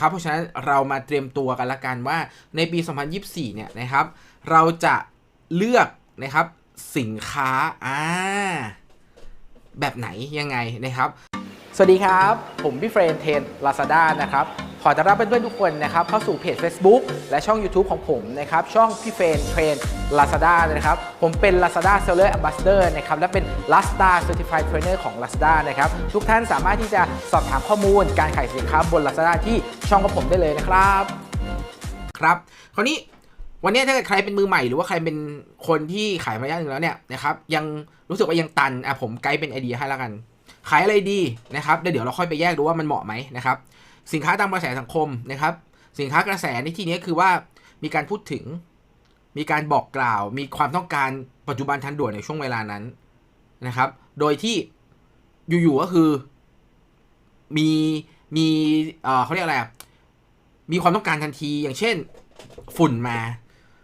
นะครับเพราะฉะนั้นเรามาเตรียมตัวกันละกันว่าในปี 2024 เนี่ยนะครับ เราจะเลือกนะครับสินค้าอ่าแบบไหนยังไงนะครับ สวัสดีครับ ผมพี่เฟรนเทนลาซาด้านะครับ ขอต้อนรับเพื่อนๆทุกคนนะครับเข้าสู่เพจ Facebook และช่อง YouTube ของผมนะครับช่องพี่เฟรนเทรน Lazada นะครับผมเป็น Lazada Seller Ambassador นะครับและเป็น Lazada Certified Trainer ของ Lazada นะครับทุกท่านสามารถที่จะสอบถามข้อมูลการขายสินค้าบน Lazada ที่ช่องของผมได้เลยนะครับครับคราวนี้วันนี้ถ้าเกิดใครเป็นมือใหม่หรือว่าใครเป็นคนที่ขายมาระยะหนึ่งแล้วเนี่ยนะครับยังรู้สึกว่ายังตันอะผมไกด์เป็นไอเดียให้แล้วกัน ขายอะไรดีนะครับเดี๋ยวเราค่อยไปแยกดูว่ามันเหมาะไหมนะครับ สินค้าตามกระแสสังคมนะครับ สินค้ากระแสในที่นี้คือว่ามีการพูดถึง มีการบอกกล่าว มีความต้องการปัจจุบันทันด่วนในช่วงเวลานั้นนะครับ โดยที่อยู่ๆก็คือมีมีเขาเรียกอะไรมีความต้องการทันที อย่างเช่น ฝุ่นมา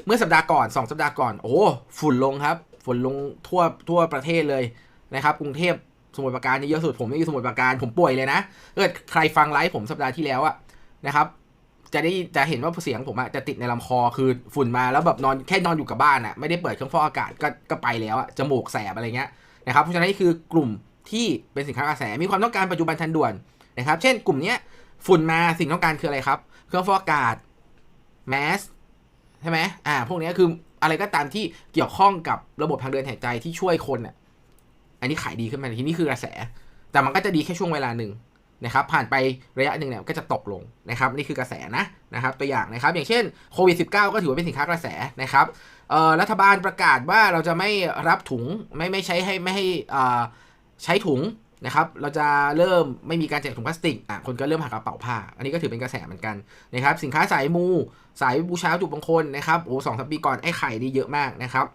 เมื่อสัปดาห์ก่อนสองสัปดาห์ก่อน โอ้ ฝุ่นลงครับ ฝุ่นลงทั่วทั่วประเทศเลยนะครับ กรุงเทพ สมุทรปรากานี่เยอะสุดผมไม่อยู่สมุทรปรากาผมป่วยเลยนะเกิดใครฟังไลฟ์ผมสัปดาห์ที่แล้วอะนะครับจะได้จะเห็นว่าเสียงผมอะจะติดในลำคอคือฝุ่นมาแล้วแบบนอนแค่นอนอยู่กับบ้านอะไม่ได้เปิดเครื่องฟอกอากาศก็ก็ไปแล้วอะจมูกแสบอะไรเงี้ยนะครับเพราะฉะนั้นนี่คือกลุ่มที่เป็นสินค้ากระแสมีความต้องการปัจจุบันทันด่วนนะครับเช่นกลุ่มเนี้ยฝุ่นมาสิ่งต้องการคืออะไรครับ เครื่องฟอกอากาศแมสใช่ไหมอ่าพวกนี้คืออะไรก็ตามที่เกี่ยวข้องกับระบบทางเดินหายใจที่ช่วยคนอะ อันนี้ขายดีขึ้นมาทีนี้คือกระแส แต่มันก็จะดีแค่ช่วงเวลาหนึ่งนะครับผ่านไประยะหนึ่งเนี่ยก็จะตกลงนะครับนี่คือกระแสนะนะครับตัวอย่างนะครับอย่างเช่นโควิด -19 ก็ถือว่าเป็นสินค้ากระแสนะครับเอ่อรัฐบาลประกาศว่าเราจะไม่รับถุงไม่ไม่ใช้ให้ไม่ให้อ่าใช้ถุงนะครับเราจะเริ่มไม่มีการแจกถุงพลาสติกอะคนก็เริ่มหากระเป๋าผ้า อันนี้ก็ถือเป็นกระแสเหมือนกันนะครับสินค้าสายมู สายบูชาวัตถุมงคลนะครับโอ้สองสามปีก่อนไอ้ไข่นี่เยอะมากนะครับ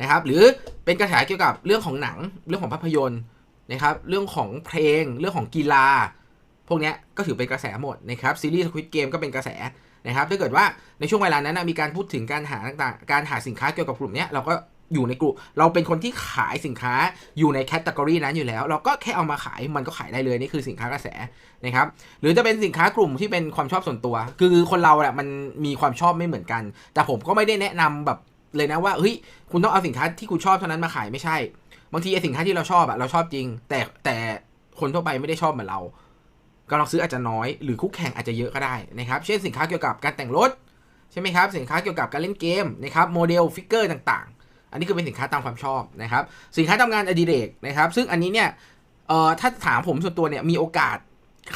นะครับ หรือเป็นกระแสเกี่ยวกับเรื่องของหนัง เรื่องของภาพยนตร์นะครับ เรื่องของเพลง เรื่องของกีฬา พวกนี้ก็ถือเป็นกระแสหมดนะครับ ซีรีส์สควิตเกมก็เป็นกระแสนะครับ ถ้าเกิดว่าในช่วงเวลานั้นนะมีการพูดถึงการหาต่างๆ การหาสินค้าเกี่ยวกับกลุ่มนี้เราก็อยู่ในกลุ่ม เราเป็นคนที่ขายสินค้าอยู่ในแคตตากรีนั้นอยู่แล้ว เราก็แค่เอามาขายมันก็ขายได้เลยนี่คือสินค้ากระแสนะครับ หรือจะเป็นสินค้ากลุ่มที่เป็นความชอบส่วนตัว คือคนเราแหละมันมีความชอบไม่เหมือนกัน แต่ผมก็ไม่ได้แนะนำแบบ เลยนะว่าเฮ้ยคุณต้องเอาสินค้าที่คุณชอบเท่านั้นมาขายไม่ใช่ บางทีไอ้สินค้าที่เราชอบอะเราชอบจริง แต่แต่คนทั่วไปไม่ได้ชอบเหมือนเรากำลังซื้ออาจจะน้อยหรือคู่แข่งอาจจะเยอะก็ได้นะครับเช่นสินค้าเกี่ยวกับการแต่งรถใช่ไหมครับสินค้าเกี่ยวกับการเล่นเกมนะครับโมเดลฟิกเกอร์ต่างๆ อันนี้คือเป็นสินค้าตามความชอบนะครับสินค้าทำงานอดิเรกนะครับซึ่งอันนี้เนี่ยเอ่อถ้าถามผมส่วนตัวเนี่ยมีโอกาส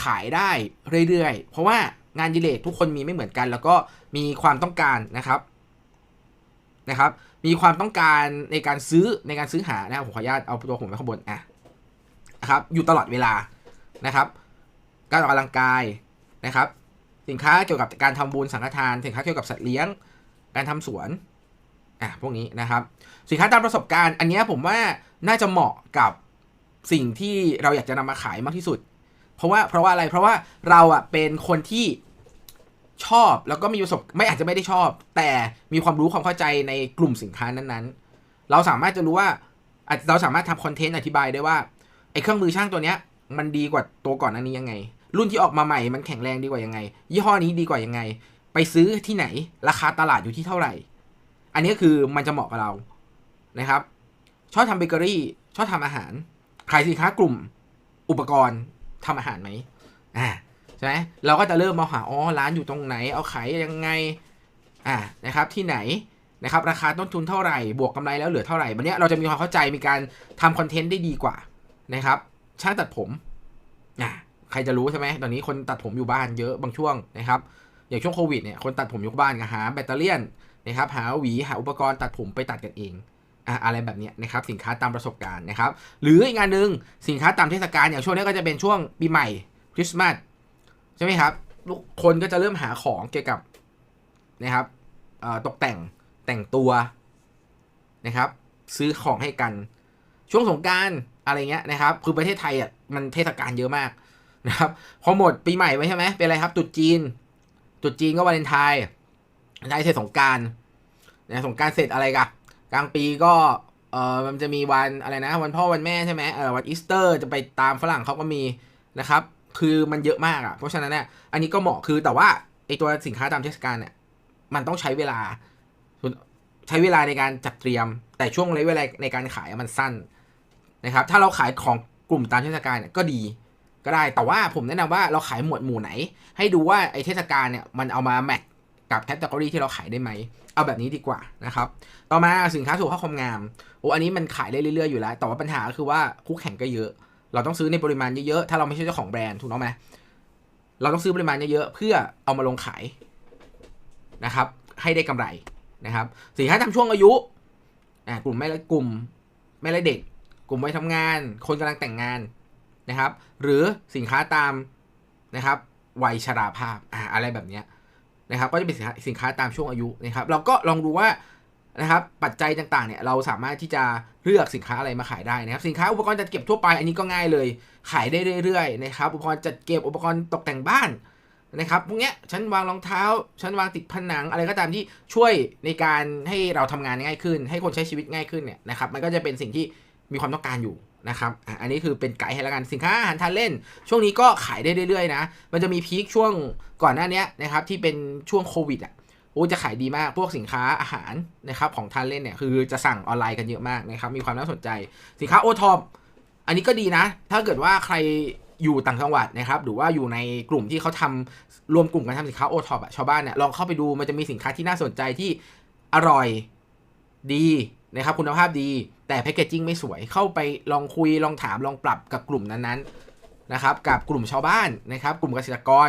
ขายได้เรื่อยๆ เพราะว่างานอดิเรกทุกคนมีไม่เหมือนกัน แล้วก็มีความต้องการนะครับ นะครับ มีความต้องการในการซื้อในการซื้อหานะผมขออนุญาตเอาตัวผมไว้ข้างบนอะนะครับ อยู่ตลอดเวลานะครับ การออกกำลังกายนะครับ สินค้าเกี่ยวกับการทำบุญสังฆทาน สินค้าเกี่ยวกับสัตว์เลี้ยง การทำสวนอะพวกนี้นะครับ สินค้าตามประสบการณ์ อันนี้ผมว่าน่าจะเหมาะกับสิ่งที่เราอยากจะนำมาขายมากที่สุด เพราะว่าเพราะว่าอะไรเพราะว่าเราอะเป็นคนที่ ชอบแล้วก็มีประสบไม่อาจจะไม่ได้ชอบ แต่มีความรู้ความเข้าใจในกลุ่มสินค้านั้นๆ เราสามารถจะรู้ว่าอาจเราสามารถทำคอนเทนต์อธิบายได้ว่าไอ้เครื่องมือช่างตัวเนี้ย มันดีกว่าตัวก่อนอันนี้ยังไง รุ่นที่ออกมาใหม่มันแข็งแรงดีกว่ายังไง ยี่ห้อนี้ดีกว่ายังไง ไปซื้อที่ไหน ราคาตลาดอยู่ที่เท่าไหร่ อันนี้คือมันจะเหมาะกับเรานะครับ ชอบทำเบเกอรี่ชอบทำอาหารขายสินค้ากลุ่มอุปกรณ์ทำอาหารไหมอ่า ช่ไหมเราก็จะเริ่มมาหาอ๋อร้านอยู่ตรงไหน เอาขายยังไงอ่านะครับที่ไหนนะครับราคาต้นทุนเท่าไหร่ บวกกำไรแล้วเหลือเท่าไหร่วันนี้เราจะมีความเข้าใจมีการทำคอนเทนต์ได้ดีกว่านะครับช่างตัดผมอ่าใครจะรู้ใช่ไหมตอนนี้คนตัดผมอยู่บ้านเยอะบางช่วงนะครับอย่างช่วงโควิดเนี่ยคนตัดผมอยู่บ้านก็หาแบตเตอรี่นะครับหาหวีหาอุปกรณ์ตัดผมไปตัดกันเองอะไรแบบนี้นะครับสินค้าตามประสบการณ์นะครับหรืออีกงานหนึ่งสินค้าตามเทศกาลอย่างช่วงนี้ก็จะเป็นช่วงปีใหม่คริสต์มาส ใช่ไหมครับคนก็จะเริ่มหาของเกี่ยวกับนะครับตกแต่งแต่งตัวนะครับ ซื้อของให้กัน ช่วงสงการอะไรเงี้ยนะครับ คือประเทศไทยอะมันเทศกาลเยอะมากนะครับ พอหมดปีใหม่ไปใช่ไหมเป็นอะไรครับตรุษจีนตรุษจีนก็วาเลนไทน์ไทน์เสร็จสงการนะสงการเสร็จอะไรกันกลางปีก็เออมันจะมีวันอะไรนะ วันพ่อวันแม่ใช่ไหมเออวันอีสเตอร์จะไปตามฝรั่งเขาก็มีนะครับ คือมันเยอะมากอะเพราะฉะนั้นเนี่ยอันนี้ก็เหมาะคือแต่ว่าไอตัวสินค้าตามเทศกาลเนี่ยมันต้องใช้เวลา ใช้เวลาในการจัดเตรียม แต่ช่วงระยะเวลาในการขายมันสั้นนะครับ ถ้าเราขายของกลุ่มตามเทศกาลเนี่ยก็ดีก็ได้ แต่ว่าผมแนะนำว่าเราขายหมวดหมู่ไหน ให้ดูว่าไอเทศกาลเนี่ยมันเอามาแมทกับแคตตากรีที่เราขายได้ไหม เอาแบบนี้ดีกว่านะครับ ต่อมาสินค้าสุขภาพความงาม โอ้ อันนี้มันขายได้เรื่อยๆอยู่แล้ว แต่ว่าปัญหาคือว่าคู่แข่งก็เยอะ เราต้องซื้อในปริมาณเยอะๆ ถ้าเราไม่ใช่เจ้าของแบรนด์ถูกต้องไหมเราต้องซื้อปริมาณเยอะๆ เพื่อเอามาลงขายนะครับ ให้ได้กำไรนะครับสินค้าตามช่วงอายุอ่ากลุ่มไม่ละกลุ่มไม่ละเด็ก กลุ่มวัยทำงาน คนกำลังแต่งงานนะครับ หรือสินค้าตามนะครับวัยชราภาพอ่าอะไรแบบนี้นะครับ ก็จะเป็นสินค้าตามช่วงอายุนะครับ เราก็ลองดูว่า นะครับปัจจัยต่างๆเนี่ยเราสามารถที่จะเลือกสินค้าอะไรมาขายได้นะครับสินค้าอุปกรณ์จัดเก็บทั่วไปอันนี้ก็ง่ายเลย ขายได้เรื่อยๆนะครับอุปกรณ์จัดเก็บอุปกรณ์ตกแต่งบ้านนะครับพวกเนี้ยฉันวางรองเท้าฉันวางติดผนังอะไรก็ตามที่ช่วยในการให้เราทำงานง่ายขึ้น ให้คนใช้ชีวิตง่ายขึ้นเนี่ยนะครับมันก็จะเป็นสิ่งที่มีความต้องการอยู่นะครับอันนี้คือเป็นไกด์ให้แล้วกันสินค้าอาหารทานเล่น ช่วงนี้ก็ขายได้เรื่อยๆนะมันจะมีพีคช่วงก่อนหน้านี้นะครับที่เป็นช่วงโควิดอะ โอ้จะขายดีมากพวกสินค้าอาหารนะครับของทานเล่นเนี่ยคือจะสั่งออนไลน์กันเยอะมากนะครับมีความน่าสนใจ สินค้าโอทอปอันนี้ก็ดีนะ ถ้าเกิดว่าใครอยู่ต่างจังหวัดนะครับหรือว่าอยู่ในกลุ่มที่เขาทำรวมกลุ่มกันทำสินค้าโอท็อปอะชาวบ้านเนี่ยลองเข้าไปดูมันจะมีสินค้าที่น่าสนใจที่อร่อยดีนะครับคุณภาพดีแต่แพคเกจจิ้งไม่สวยเข้าไปลองคุยลองถามลองปรับกับกลุ่มนั้นๆนะครับกับกลุ่มชาวบ้านนะครับกลุ่มเกษตรกร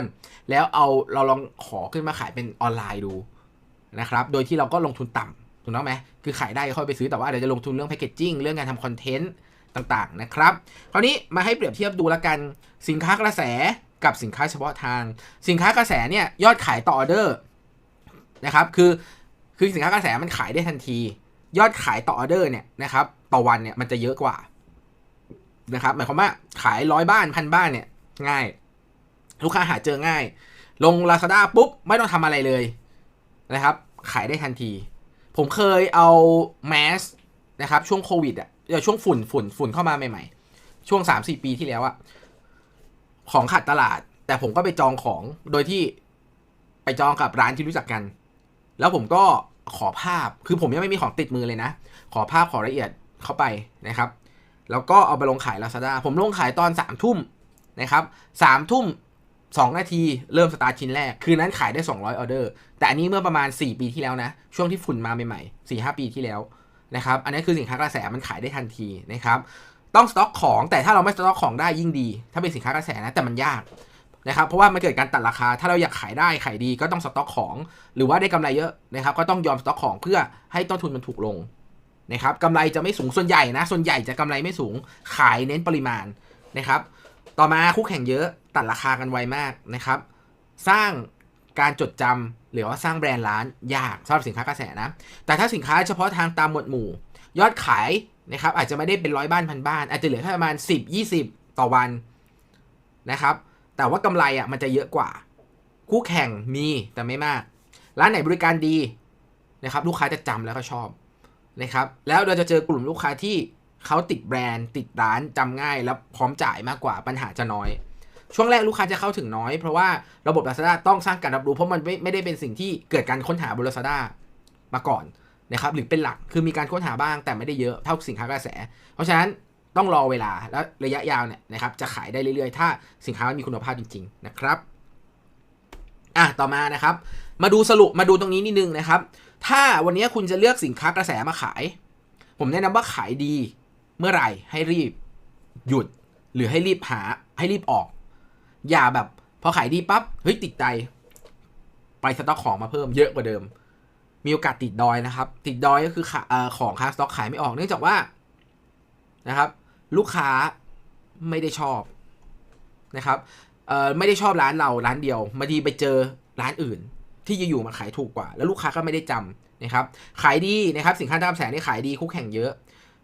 แล้วเอาเราลองขอขึ้นมาขายเป็นออนไลน์ดู นะครับ โดยที่เราก็ลงทุนต่ำถูกต้องไหมคือขายได้ค่อยไปซื้อแต่ว่าเดี๋ยวจะลงทุนเรื่องแพคเกจจิ้งเรื่องการทำคอนเทนต์ต่างๆนะครับ คราวนี้มาให้เปรียบเทียบดูละกันสินค้ากระแสกับสินค้าเฉพาะทาง สินค้ากระแสเนี่ยยอดขายต่อออเดอร์นะครับคือคือสินค้ากระแสมันขายได้ทันที ยอดขายต่อออเดอร์เนี่ยนะครับต่อวันเนี่ยมันจะเยอะกว่านะครับหมายความว่าขายร้อยบ้านพันบ้านเนี่ยง่าย ลูกค้าหาเจอง่าย ลง Lazada ปุ๊บไม่ต้องทำอะไรเลยนะครับ ขายได้ทันที ผมเคยเอาแมสนะครับช่วงโควิดอะเดี๋ยวช่วงฝุ่นฝุ่นฝุ่นเข้ามาใหม่ๆ ช่วง 3-4 ปีที่แล้วอะของขาดตลาด แต่ผมก็ไปจองของโดยที่ไปจองกับร้านที่รู้จักกัน แล้วผมก็ขอภาพคือผมยังไม่มีของติดมือเลยนะ ขอภาพขอละเอียดเข้าไปนะครับ แล้วก็เอาไปลงขาย Lazada ผมลงขายตอน3ามทุ่มนะครับสามทุ่ม สองนาทีเริ่มสตาร์ทชิ้นแรก คืนนั้นขายได้ 200 ออเดอร์ แต่อันนี้เมื่อประมาณ 4 ปีที่แล้วนะ ช่วงที่ฝุ่นมาใหม่ๆ4 5 ปีที่แล้วนะครับ อันนี้คือสินค้ากระแสมันขายได้ทันทีนะครับ ต้องสต็อกของ แต่ถ้าเราไม่สต็อกของได้ยิ่งดี ถ้าเป็นสินค้ากระแสนะ แต่มันยากนะครับ เพราะว่ามันเกิดการตัดราคา ถ้าเราอยากขายได้ขายดีก็ต้องสต็อกของ หรือว่าได้กำไรเยอะนะครับ ก็ต้องยอมสต็อกของเพื่อให้ต้นทุนมันถูกลงนะครับกำไรจะไม่สูง ส่วนใหญ่นะ ส่วนใหญ่จะกำไรไม่สูง ขายเน้นปริมาณนะครับ ต่อมาคู่แข่งเยอะตัดราคากันไวมากนะครับ สร้างการจดจำหรือว่าสร้างแบรนด์ร้านยากสำหรับสินค้ากระแสนะ แต่ถ้าสินค้าเฉพาะทางตามหมวดหมู่ ยอดขายนะครับอาจจะไม่ได้เป็นร้อยบ้านพันบ้าน อาจจะเหลือแค่ประมาณ 10 20 ต่อวันนะครับ แต่ว่ากำไรอะมันจะเยอะกว่า คู่แข่งมีแต่ไม่มาก ร้านไหนบริการดีนะครับ ลูกค้าจะจำแล้วก็ชอบนะครับ แล้วเราจะเจอกลุ่มลูกค้าที่ เขาติดแบรนด์ติดร้านจำง่าย แล้วพร้อมจ่ายมากกว่าปัญหาจะน้อย ช่วงแรกลูกค้าจะเข้าถึงน้อย เพราะว่าระบบ Lazada ต้องสร้างการรับรู้เพราะมันไม่ไม่ได้เป็นสิ่งที่เกิดการค้นหาบน Lazada มาก่อนนะครับหรือเป็นหลักคือมีการค้นหาบ้างแต่ไม่ได้เยอะเท่าสินค้ากระแส เพราะฉะนั้นต้องรอเวลาแล้วระยะยาวเนี่ยนะครับจะขายได้เรื่อยๆ ถ้าสินค้ามีคุณภาพจริง ๆ นะครับอะต่อมานะครับ มาดูสรุปมาดูตรงนี้นิดนึงนะครับ ถ้าวันนี้คุณจะเลือกสินค้ากระแสมาขาย ผมแนะนำว่าขายดี เมื่อไหร่ให้รีบหยุด หรือให้รีบหาให้รีบออก อย่าแบบพอขายดีปั๊บเฮ้ยติดใจ ไปสต็อกของมาเพิ่มเยอะกว่าเดิม มีโอกาสติดดอยนะครับ ติดดอยก็คือขอของค้างสต็อกขายไม่ออกเนื่องจากว่านะครับ ลูกค้าไม่ได้ชอบนะครับไม่ได้ชอบร้านเราร้านเดียวมาดีไปเจอร้านอื่น ที่อยู่ๆมาขายถูกกว่า แล้วลูกค้าก็ไม่ได้จำนะครับ ขายดีนะครับ สินค้าตามแสงนี่ขายดีคู่แข่งเยอะ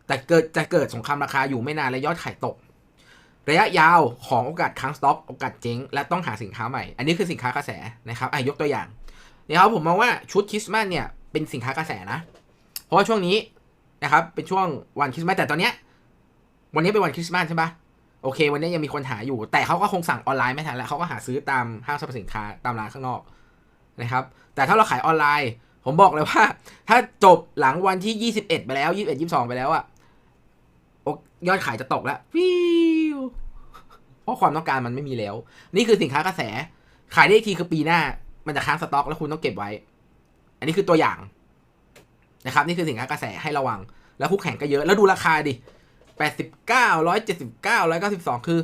แต่เกิดจะเกิดสงครามราคาอยู่ไม่นานและยอดขายตก ระยะยาวของโอกาสค้างสต็อกโอกาสเจ๊งและต้องหาสินค้าใหม่ อันนี้คือสินค้ากระแสนะครับอะยกตัวอย่างนะครับผมมองว่าชุดคริสต์มาสเนี่ยเป็นสินค้ากระแสนะ เพราะว่าช่วงนี้นะครับเป็นช่วงวันคริสต์มาสแต่ตอนเนี้ยวันนี้เป็นวันคริสต์มาสใช่ปะโอเค วันนี้ยังมีคนหาอยู่ แต่เขาก็คงสั่งออนไลน์ไม่ทันแล้วเขาก็หาซื้อตามห้างสรรพสินค้าตามร้านข้างนอกนะครับ แต่ถ้าเราขายออนไลน์ ผมบอกเลยว่า ถ้าจบหลังวันที่ 21 ไปแล้ว 21 22 ไปแล้วอะยอดขายจะตกแล้ววิวเพราะความต้องการมันไม่มีแล้ว นี่คือสินค้ากระแส ขายได้อีกทีคือปีหน้า มันจะค้างสต็อกแล้วคุณต้องเก็บไว้ อันนี้คือตัวอย่างนะครับ นี่คือสินค้ากระแสให้ระวัง แล้วคู่แข่งก็เยอะ แล้วดูราคาดิ89 179 192 คือ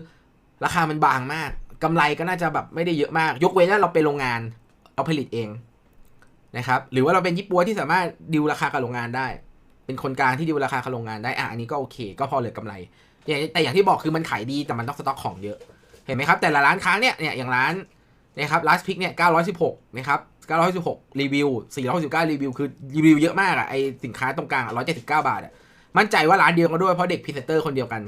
ราคามันบางมากกำไรก็น่าจะแบบไม่ได้เยอะมาก ยกเว้นว่าเราเป็นโรงงานเอาผลิตเอง นะครับหรือว่าเราเป็นยี่ปัวที่สามารถดิวราคากับโรงงานได้ เป็นคนกลางที่ดิวราคากับโรงงานได้อะอันนี้ก็โอเค ก็พอเหลือกำไรแต่อย่างที่บอกคือมันขายดีแต่มันต้องสต็อกของเยอะเห็นไหมครับแต่ละร้านค้าเนี่ยเนี่ยอย่างร้านนะครับ last pick เนี่ย916นะครับ916รีวิว469รีวิวคือรีวิวเยอะมากอะไอสินค้าตรงกลางอะ179 บาทอะมั่นใจว่าร้านเดียวกันด้วยเพราะเด็กพรีเซนเตอร์คนเดียวกัน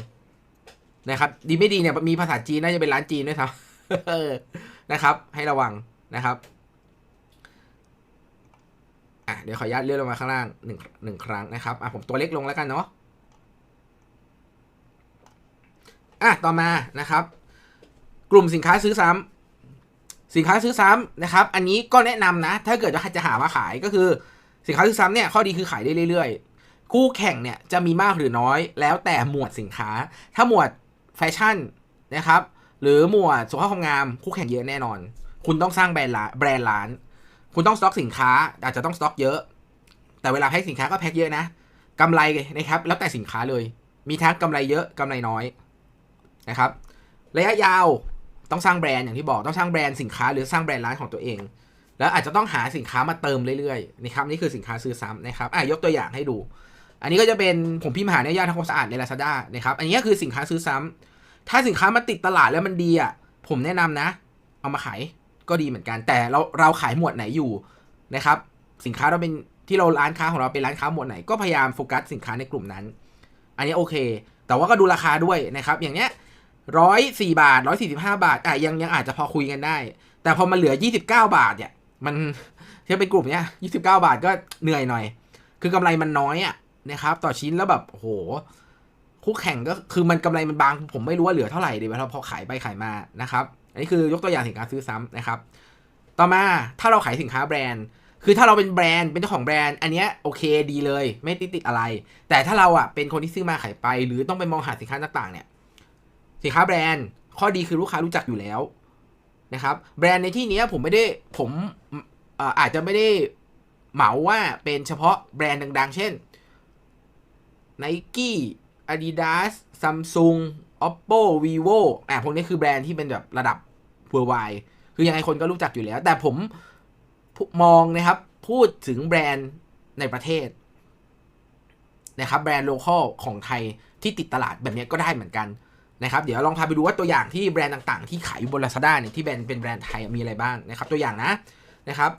นะครับดีไม่ดีเนี่ยมีภาษาจีนน่าจะเป็นร้านจีนด้วยครับนะครับ ให้ระวังนะครับ อะเดี๋ยวขออนุญาตเลื่อนลงมาข้างล่างหนึ่งหนึ่งครั้งนะครับอะผมตัวเล็กลงแล้วกันเนาะอะต่อมานะครับ กลุ่มสินค้าซื้อซ้ำสินค้าซื้อซ้ำนะครับ อันนี้ก็แนะนำนะ ถ้าเกิดว่าจะหามาขายก็คือสินค้าซื้อซ้ำเนี่ยข้อดีคือขายได้เรื่อยๆ คู่แข่งเนี่ยจะมีมากหรือน้อย แล้วแต่หมวดสินค้า ถ้าหมวดแฟชั่นนะครับ หรือหมวดสุขภาพความงาม คู่แข่งเยอะแน่นอน คุณต้องสร้างแบรนด์แบรนด์ร้าน คุณต้องสต็อกสินค้า อาจจะต้องสต็อกเยอะ แต่เวลาแพ็คสินค้าก็แพ็คเยอะนะกำไรนะครับ แล้วแต่สินค้าเลย มีทั้งกำไรเยอะกำไรน้อยนะครับระยะยาวต้องสร้างแบรนด์อย่างที่บอกต้องสร้างแบรนด์สินค้าหรือสร้างแบรนด์ร้านของตัวเอง แล้วอาจจะต้องหาสินค้ามาเติมเรื่อยๆนะครับนี่คือสินค้าซื้อซ้ำนะครับอะยกตัวอย่างให้ดู อันนี้ก็จะเป็นผมพิมพ์หาในย่านทำความสะอาดใน Lazada นะครับอันนี้ก็คือสินค้าซื้อซ้ำถ้าสินค้ามันติดตลาดแล้วมันดีอะผมแนะนำนะ เอามาขาย ก็ดีเหมือนกัน แต่เราเราขายหมวดไหนอยู่นะครับ สินค้าเราเป็นที่เราร้านค้าของเราเป็นร้านค้าหมวดไหนก็พยายามโฟกัสสินค้าในกลุ่มนั้น อันนี้โอเค แต่ว่าก็ดูราคาด้วยนะครับ อย่างเนี้ยร้อยสี่บาทร้อยสี่สิบห้าบาทอะยังยังอาจจะพอคุยกันได้ แต่พอมาเหลือยี่สิบเก้าบาทเนี่ยมันถ้าเป็นกลุ่มเนี้ยยี่สิบเก้าบาทก็เหนื่อยหน่อย คือกำไรมันน้อยอะนะครับ ต่อชิ้นแล้วแบบโหคู่แข่งก็คือมันกำไรมันบาง ผมไม่รู้ว่าเหลือเท่าไหร่ดีเวลาพอขายไปขายมานะครับ อันนี้คือยกตัวอย่างสินค้าซื้อซ้ำนะครับ ต่อมาถ้าเราขายสินค้าแบรนด์ คือถ้าเราเป็นแบรนด์เป็นเจ้าของแบรนด์ อันเนี้ยโอเคดีเลย ไม่ติดติดอะไร แต่ถ้าเราอะเป็นคนที่ซื้อมาขายไป หรือต้องไปมองหาสินค้าต่างๆเนี่ยสินค้าแบรนด์ ข้อดีคือลูกค้ารู้จักอยู่แล้วนะครับแบรนด์ในที่นี้ผมไม่ได้ผมอาจจะไม่ได้เหมาว่าเป็นเฉพาะแบรนด์ดัง ๆ เช่น Nike Adidas Samsung Oppo Vivo อะพวกนี้คือแบรนด์ที่เป็นแบบระดับ worldwide คือยังไงคนก็รู้จักอยู่แล้ว แต่ผมมองนะครับ พูดถึงแบรนด์ในประเทศนะครับแบรนด์โลเคอลของไทยที่ติดตลาดแบบนี้ก็ได้เหมือนกันนะครับ เดี๋ยวลองพาไปดูว่าตัวอย่างที่แบรนด์ต่างๆ ที่ขายอยู่บน Lazada เนี่ยที่แบรนด์เป็นแบรนด์ไทยมีอะไรบ้างนะครับ ตัวอย่างนะนะครับ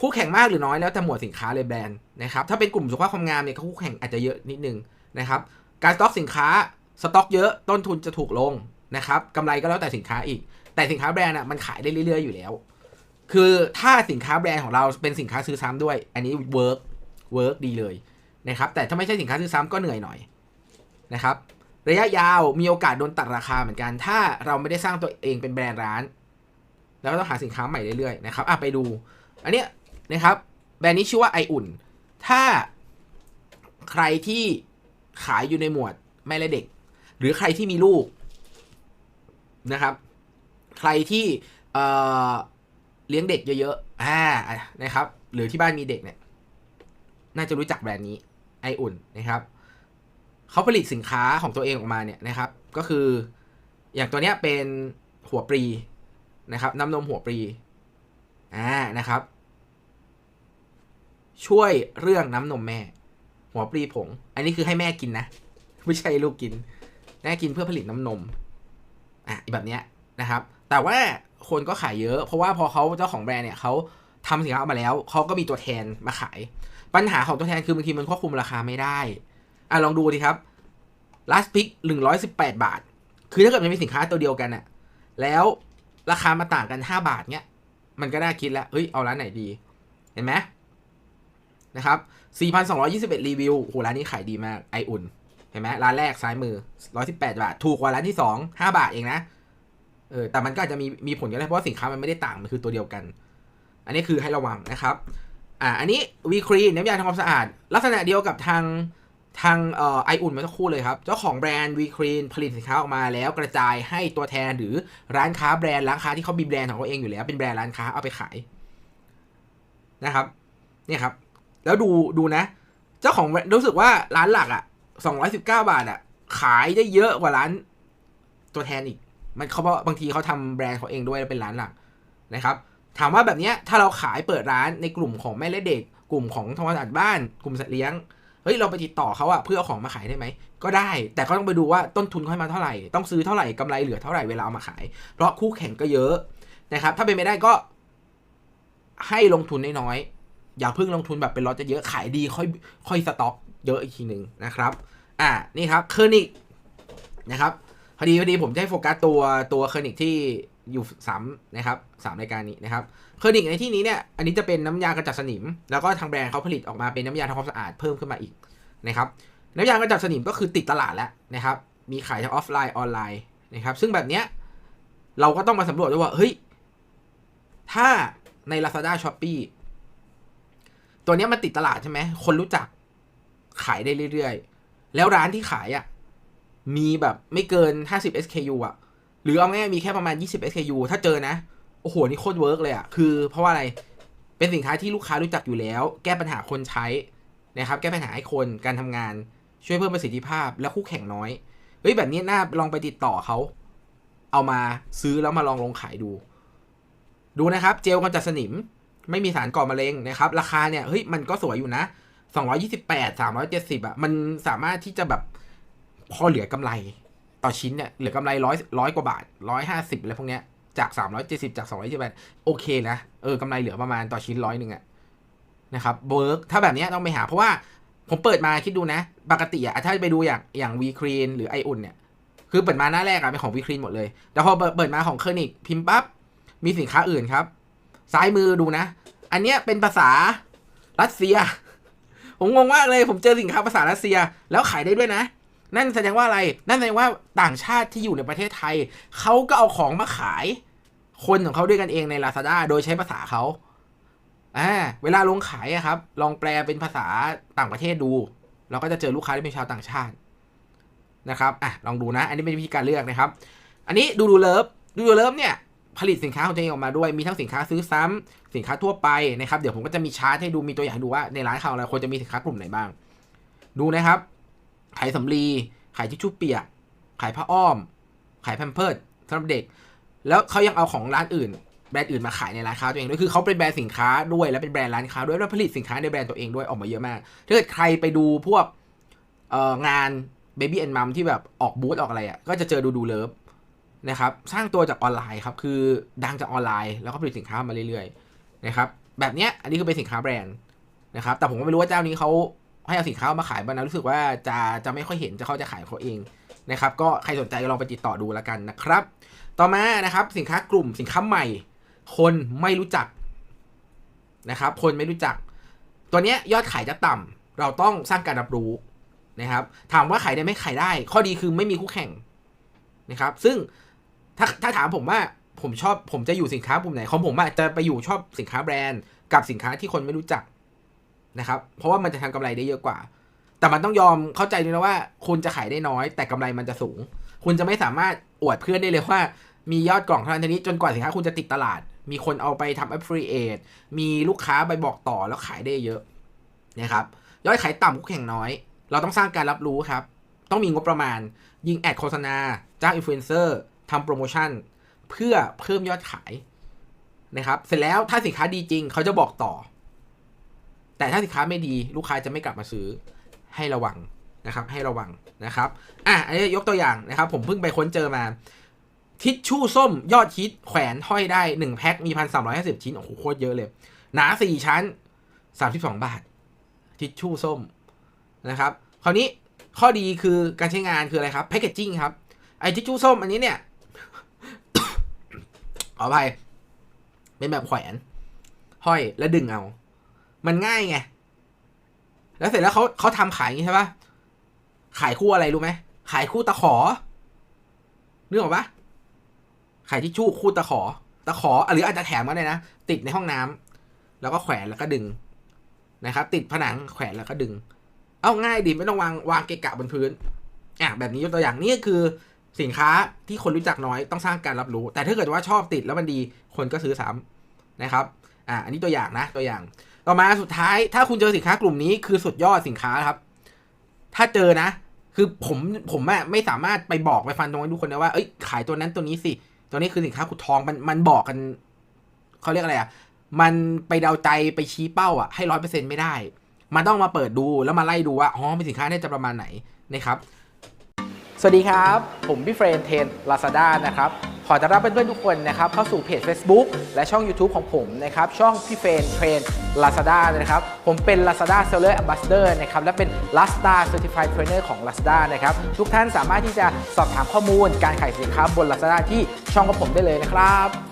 คู่แข่งมากหรือน้อยแล้วแต่หมวดสินค้าเลยแบรนด์นะครับถ้าเป็นกลุ่มสุขภาพความงามเนี่ยคู่แข่งอาจจะเยอะนิดนึงนะครับการสต็อกสินค้า สต็อกเยอะต้นทุนจะถูกลงนะครับกำไรก็แล้วแต่สินค้าอีก แต่สินค้าแบรนด์อะมันขายได้เรื่อยๆอยู่แล้ว คือถ้าสินค้าแบรนด์ของเราเป็นสินค้าซื้อซ้ำด้วย อันนี้เวิร์กเวิร์กดีเลยนะครับแต่ถ้าไม่ใช่สินค้าซื้อซ้ำก็เหนื่อยหน่อยนะครับระยะยาวมีโอกาสโดนตัดราคาเหมือนกัน ถ้าเราไม่ได้สร้างตัวเองเป็นแบรนด์ร้าน แล้วก็ต้องหาสินค้าใหม่เรื่อยๆนะครับอะไปดู อันเนี้ยนะครับแบรนด์นี้ชื่อว่าไออุ่น ถ้าใครที่ขายอยู่ในหมวดแม่และเด็ก หรือใครที่มีลูกนะครับ ใครที่เเลี้ยงเด็กเยอะๆอ่านะครับ หรือที่บ้านมีเด็กเนี่ย น่าจะรู้จักแบรนด์นี้ไออุ่นนะครับเขาผลิตสินค้าของตัวเองออกมาเนี่ยนะครับ ก็คืออย่างตัวเนี้ยเป็นหัวปรีนะครับน้ำนมหัวปรีอ่านะครับ ช่วยเรื่องน้ำนมแม่ หัวปรีผง อันนี้คือให้แม่กินนะ ไม่ใช่ลูกกิน แม่กินเพื่อผลิตน้ำนมอะแบบเนี้ยนะครับ แต่ว่าคนก็ขายเยอะ เพราะว่าพอเขาเจ้าของแบรนด์เนี่ยเขาทำสินค้าออกมาแล้วเขาก็มีตัวแทนมาขาย ปัญหาของตัวแทนคือบางทีมันควบคุมราคาไม่ได้อะลองดูดิครับ last pick หนึ่งร้อยสิบแปดบาท คือถ้าเกิดมันมีสินค้าตัวเดียวกันอะแล้วราคามาต่างกันห้าบาทเนี้ย มันก็น่าคิดแล้ว เฮ้ย เอาร้านไหนดี เห็นไหมนะครับ 4,221 รีวิวโอ้โหร้านนี้ขายดีมาก ไออุ่น เห็นไหมร้านแรกซ้ายมือ 118 บาท ถูกกว่าร้านที่ 2 5 บาทเองนะเออแต่มันก็อาจจะมีมีผลก็ได้เพราะว่าสินค้ามันไม่ได้ต่างมันคือตัวเดียวกัน อันนี้คือให้ระวังนะครับอ่าอันนี้วีครีน้ำยาทำความสะอาด ลักษณะเดียวกับทางทางเอ่อไออุ่นมื่อสักครู่เลยครับ เจ้าของแบรนด์วีครีนผลิตสินค้าออกมาแล้วกระจายให้ตัวแทนหรือร้านค้าแบรนด์ร้านค้าที่เขามีแบรนด์ของเขาเองอยู่แล้วเป็นแบรนด์ร้านค้าเอาไปขายนะครับเนี่ยครับ แล้วดูดูนะ เจ้าของรู้สึกว่าร้านหลักอะ สองร้อยสิบเก้าบาทอะขายได้เยอะกว่าร้านตัวแทนอีก มันเขาบอกบางทีเขาทำแบรนด์เขาเองด้วยเป็นร้านหลักนะครับ ถามว่าแบบเนี้ยถ้าเราขายเปิดร้านในกลุ่มของแม่และเด็ก กลุ่มของทำความสะอาดบ้าน กลุ่มสัตว์เลี้ยงเฮ้ยเราไปติดต่อเขาอะเพื่อของมาขายได้ไหม ก็ได้ แต่ก็ต้องไปดูว่าต้นทุนเขาให้มาเท่าไหร่ ต้องซื้อเท่าไหร่กำไรเหลือเท่าไหร่เวลาเอามาขาย เพราะคู่แข่งก็เยอะนะครับ ถ้าเป็นไม่ได้ก็ ให้ลงทุนน้อยๆอย่าเพิ่งลงทุนแบบเป็นล็อตจะเยอะขายดีค่อยค่อยสต็อก เยอะอีกทีหนึ่งนะครับอ่านี่ครับเคอร์นิกนะครับพอดีพอดีผมจะให้โฟกัสตัวตัวเคอร์นิกที่อยู่สามนะครับสามรายการนี้นะครับเคอร์นิกในที่นี้เนี่ยอันนี้จะเป็นน้ำยากระจัดสนิม แล้วก็ทางแบรนด์เขาผลิตออกมาเป็นน้ำยาทำความสะอาดเพิ่มขึ้นมาอีกนะครับน้ำยากระจัดสนิมก็คือติดตลาดแล้วนะครับมีขายทั้งออฟไลน์ออนไลน์นะครับซึ่งแบบเนี้ยเราก็ต้องมาสำรวจด้วยว่าเฮ้ยถ้าใน Lazada s h o p e e ตัวนี้มันติดตลาดใช่ไหมคนรู้จัก ขายได้เรื่อยๆ แล้วร้านที่ขายอะ มีแบบไม่เกิน 50 SKU อะ หรือเอาง่ายๆมีแค่ประมาณ 20 SKU ถ้าเจอนะ โอ้โห นี่โคตรเวิร์กเลยอะ่ะ คือเพราะว่าอะไร เป็นสินค้าที่ลูกค้ารู้จักอยู่แล้ว แก้ปัญหาคนใช้นะครับ แก้ปัญหาให้คนการทำงาน ช่วยเพิ่มประสิทธิภาพ และคู่แข่งน้อย เฮ้ย แบบนี้น่าลองไปติดต่อเขา เอามาซื้อแล้วมาลองลงขายดู ดูนะครับ เจลกำจัดสนิม ไม่มีสารก่อมะเร็งนะครับ ราคาเนี่ย เฮ้ย มันก็สวยอยู่นะ 228 370อยเจ็ดสิบอะ มันสามารถที่จะแบบพอเหลือกำไร ต่อชิ้นเนี่ยเหลือกำไรร้อยร้อยกว่าบาทร้อยห้าสิบอะไรพวกเนี้ยจาก370จาก228โอเคนะเออกำไรเหลือประมาณต่อชิ้นร้อยหนึ่งอะนะครับเวิร์กถ้าแบบเนี้ยต้องไปหาเพราะว่าผมเปิดมาคิดดูนะ ปกติอะถ้าไปดูอย่างอย่างวีครีนหรือไออุ่นเนี่ย คือเปิดมาหน้าแรกอะเป็นของวีครีนหมดเลย แต่พอเปิดมาของเคอร์นิกพิมพ์ปั๊บ มีสินค้าอื่นครับ ซ้ายมือดูนะ อันเนี้ยเป็นภาษารัสเซีย ผมงงมากเลยผมเจอสินค้าภาษารัสเซีย แล้วขายได้ด้วยนะ นั่นแสดงว่าอะไร นั่นแสดงว่าต่างชาติที่อยู่ในประเทศไทย เขาก็เอาของมาขายคนของเขาด้วยกันเองใน Lazada โดยใช้ภาษาเขาอ่าเวลาลงขายอะครับ ลองแปลเป็นภาษาต่างประเทศดู เราก็จะเจอลูกค้าที่เป็นชาวต่างชาตินะครับอะลองดูนะ อันนี้เป็นวิธีการเลือกนะครับ อันนี้ดูดูเลิฟดูดูเลิฟเนี่ย ผลิตสินค้าของตัวเองออกมาด้วย มีทั้งสินค้าซื้อซ้ำสินค้าทั่วไปนะครับ เดี๋ยวผมก็จะมีชาร์ตให้ดู มีตัวอย่างดูว่าในร้านเขาเราควรจะมีสินค้ากลุ่มไหนบ้าง ดูนะครับ ขายสำลี ขายทิชชู่เปียก ขายผ้าอ้อม ขายแพมเพิร์ดสำหรับเด็ก แล้วเขายังเอาของร้านอื่น แบรนด์อื่นมาขายในร้านค้าตัวเองด้วย คือเขาเป็นแบรนด์สินค้าด้วย และเป็นแบรนด์ร้านค้าด้วย แล้วผลิตสินค้าในแบรนด์ตัวเองด้วย ออกมาเยอะมาก ถ้าเกิดใครไปดูพวกงาน Baby and Mom ที่แบบออกบูธออกอะไรอะ่ะ ก็จะเจอดูดูเลิฟ นะครับสร้างตัวจากออนไลน์ครับคือดังจากออนไลน์แล้วก็ผลิตสินค้ามาเรื่อยๆนะครับแบบเนี้ยอันนี้คือเป็นสินค้าแบรนด์นะครับแต่ผมก็ไม่รู้ว่าเจ้านี้เขาให้เอาสินค้ามาขายบ้างนะรู้สึกว่าจะจะไม่ค่อยเห็นจะเขาจะขายเขาเองนะครับก็ใครสนใจก็ลองไปติดต่อดูแล้วกันนะครับ ต่อมานะครับสินค้ากลุ่มสินค้าใหม่ คนไม่รู้จักนะครับคนไม่รู้จัก ตัวเนี้ยยอดขายจะต่ำเราต้องสร้างการรับรู้นะครับถามว่าขายได้ไหมขายได้ ข้อดีคือไม่มีคู่แข่งนะครับซึ่ง ถ้าถ้าถามผมว่าผมชอบผมจะอยู่สินค้ากลุ่มไหนของผมอะจะไปอยู่ชอบสินค้าแบรนด์กับสินค้าที่คนไม่รู้จักนะครับ เพราะว่ามันจะทำกำไรได้เยอะกว่า แต่มันต้องยอมเข้าใจด้วยนะว่าคุณจะขายได้น้อย แต่กำไรมันจะสูง คุณจะไม่สามารถอวดเพื่อนได้เลยว่า มียอดกล่องเท่านั้นเท่านี้จนกว่าสินค้าคุณจะติดตลาด มีคนเอาไปทำ affiliate มีลูกค้าไปบอกต่อแล้วขายได้เยอะนะครับยอดขายต่ำคู่แข่งน้อย เราต้องสร้างการรับรู้ครับ ต้องมีงบประมาณ ยิงแอดโฆษณาจ้างอินฟลูเอนเซอร์ ทำโปรโมชั่นเพื่อเพิ่มยอดขายนะครับ เสร็จแล้วถ้าสินค้าดีจริงเขาจะบอกต่อ แต่ถ้าสินค้าไม่ดีลูกค้าจะไม่กลับมาซื้อให้ระวังนะครับ ให้ระวังนะครับ อะอันนี้ยกตัวอย่างนะครับ ผมเพิ่งไปค้นเจอมา ทิชชู่ส้มยอดฮิตแขวนห้อยได้หนึ่งแพ็คมีพันสามร้อยห้าสิบชิ้นโอ้โหโคตรเยอะเลย หนาสี่ชั้นสามสิบสองบาท ทิชชู่ส้มนะครับ คราวนี้ข้อดีคือการใช้งานคืออะไรครับแพคเกจจิ้งครับไอทิชชู่ส้มอันนี้เนี่ย ขออภัยเป็นแบบแขวน ห้อยแล้วดึงเอา มันง่ายไง แล้วเสร็จแล้วเขาเขาทำขายงี้ใช่ปะขายคู่อะไรรู้ไหม ขายคู่ตะขอนึกออกปะขายที่ชู่คู่ตะขอ ตะขอหรืออาจจะแถมก็ได้นะ ติดในห้องน้ำแล้วก็แขวนแล้วก็ดึงนะครับ ติดผนังแขวนแล้วก็ดึง เอาง่ายดีไม่ต้องวางวางเกะกะบนพื้นอะแบบนี้ยกตัวอย่างนี่คือ สินค้าที่คนรู้จักน้อยต้องสร้างการรับรู้ แต่ถ้าเกิดว่าชอบติดแล้วมันดีคนก็ซื้อซ้ำนะครับอะอันนี้ตัวอย่างนะตัวอย่าง ต่อมาสุดท้ายถ้าคุณเจอสินค้ากลุ่มนี้คือสุดยอดสินค้าครับ ถ้าเจอนะ คือผมผมอะไม่สามารถไปบอกไปฟันตรงให้ทุกคนนะว่าเอ้ยขายตัวนั้นตัวนี้สิตัวนี้คือสินค้าขุดทองมันมันบอกกันเขาเรียกอะไรอะมันไปเดาใจไปชี้เป้าอะให้ร้อยเปอร์เซ็นต์ไม่ได้ มันต้องมาเปิดดูแล้วมาไล่ดูว่าอ๋อเป็นสินค้าเนี่ยจะประมาณไหนนะครับ สวัสดีครับ ผมพี่เฟรนเทนลาซาด้านะครับ ขอต้อนรับเพื่อนๆทุกคนนะครับเข้าสู่เพจ Facebook และช่อง YouTube ของผมนะครับ ช่องพี่เฟรนเทรน Lazada นะครับ ผมเป็น Lazada Seller Ambassador นะครับ และเป็น Lazada Certified Trainer ของ Lazada นะครับ ทุกท่านสามารถที่จะสอบถามข้อมูลการขายสินค้าบน Lazada ที่ช่องของผมได้เลยนะครับ